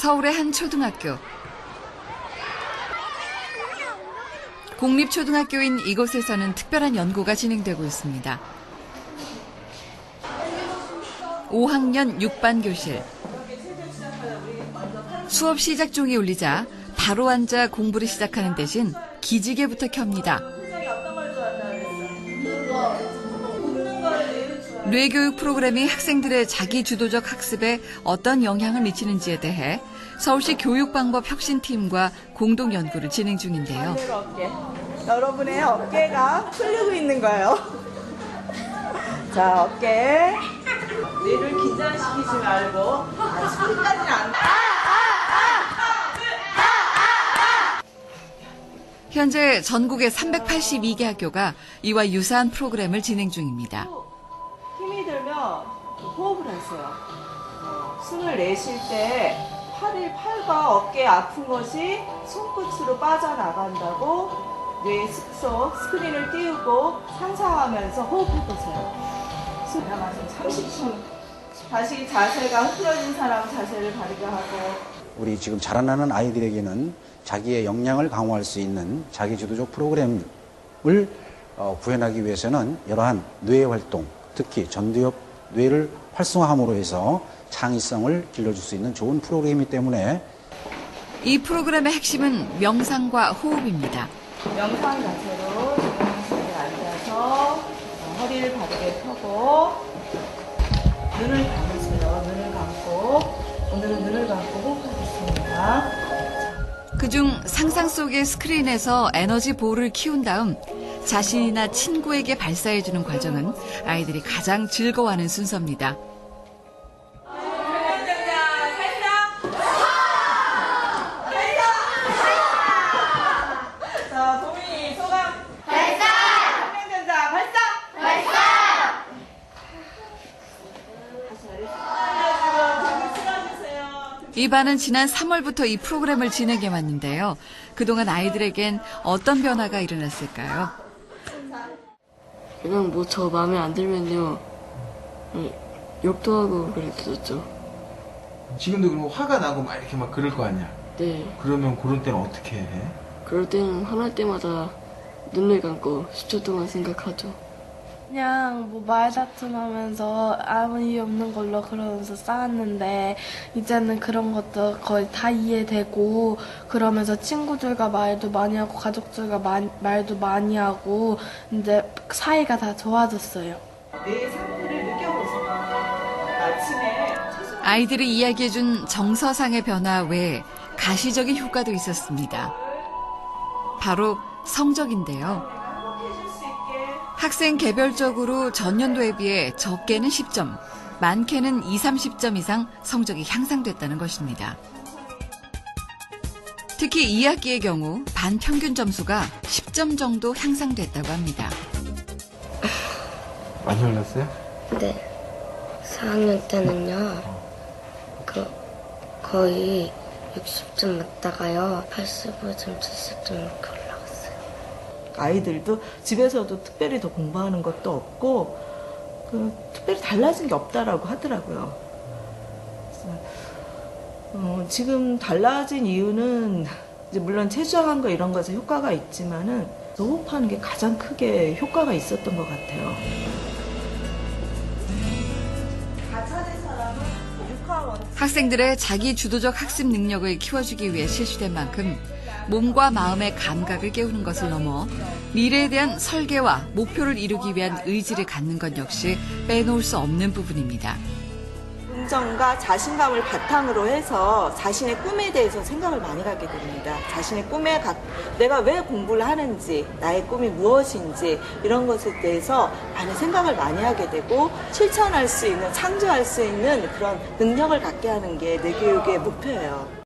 서울의 한 초등학교. 공립초등학교인 이곳에서는 특별한 연구가 진행되고 있습니다. 5학년 6반 교실. 수업 시작 종이 울리자 바로 앉아 공부를 시작하는 대신 기지개부터 켭니다. 뇌교육 프로그램이 학생들의 자기 주도적 학습에 어떤 영향을 미치는지에 대해 서울시 교육방법 혁신팀과 공동 연구를 진행 중인데요. 어깨. 여러분의 어깨가 풀리고 있는 거예요. 자, 어깨. 뇌를 긴장시키지 말고 아, 소리까지는 안 현재 전국의 382개 학교가 이와 유사한 프로그램을 진행 중입니다. 들면 호흡을 하세요. 어, 숨을 내쉴 때 팔을 팔과 어깨 아픈 것이 손끝으로 빠져나간다고 뇌 습속 스크린을 띄우고 상상하면서 호흡해 보세요. 숨 남아서 30초. 다시 자세가 흐트러진 사람 자세를 바르게 하고 우리 지금 자라나는 아이들에게는 자기의 역량을 강화할 수 있는 자기 주도적 프로그램을 어, 구현하기 위해서는 여러한 뇌 활동, 특히 전두엽 뇌를 활성화함으로 해서 창의성을 길러줄 수 있는 좋은 프로그램이기 때문에 이 프로그램의 핵심은 명상과 호흡입니다. 명상 자세로 자세에 앉아서 어, 허리를 바르게 펴고 눈을 감으세요. 눈을 감고 오늘은 눈을 감고 호흡하겠습니다. 그중 상상 속의 스크린에서 에너지 볼을 키운 다음 자신이나 친구에게 발사해주는 과정은 아이들이 가장 즐거워하는 순서입니다. 이 반은 지난 3월부터 이 프로그램을 진행해 왔는데요. 그동안 아이들에겐 어떤 변화가 일어났을까요? 그냥 뭐 저 마음에 안 들면요 음, 욕도 하고 그랬었죠 지금도 그럼 화가 나고 막 이렇게 막 그럴 거 아니야. 네 그러면 그런 때는 어떻게 해? 그럴 때는 화날 때마다 눈을 감고 10초 동안 생각하죠 그냥 뭐 말다툼 하면서 아무 이유 없는 걸로 그러면서 싸웠는데 이제는 그런 것도 거의 다 이해되고 그러면서 친구들과 말도 많이 하고 가족들과 마- 말도 많이 하고 이제 사이가 다 좋아졌어요. 내 상태를 느껴보세요. 아침에 아이들이 이야기해준 정서상의 변화 외에 가시적인 효과도 있었습니다. 바로 성적인데요. 학생 개별적으로 전년도에 비해 적게는 10점, 많게는 2, 30점 이상 성적이 향상됐다는 것입니다. 특히 2학기의 경우 반 평균 점수가 10점 정도 향상됐다고 합니다. 많이 올랐어요? 네. 4학년 때는요, 그, 거의 60점 맞다가요, 85점, 70점 이렇게. 아이들도 집에서도 특별히 더 공부하는 것도 없고 그 특별히 달라진 게 없다라고 하더라고요. 어, 지금 달라진 이유는 물론 체조한 거 이런 것에 효과가 있지만은 호흡하는 게 가장 크게 효과가 있었던 것 같아요. 학생들의 자기 주도적 학습 능력을 키워주기 위해 실시된 만큼 몸과 마음의 감각을 깨우는 것을 넘어 미래에 대한 설계와 목표를 이루기 위한 의지를 갖는 것 역시 빼놓을 수 없는 부분입니다. 긍정과 자신감을 바탕으로 해서 자신의 꿈에 대해서 생각을 많이 하게 됩니다. 자신의 꿈에 가- 내가 왜 공부를 하는지, 나의 꿈이 무엇인지 이런 것에 대해서 많은 생각을 많이 하게 되고 실천할 수 있는, 창조할 수 있는 그런 능력을 갖게 하는 게 내 교육의 목표예요.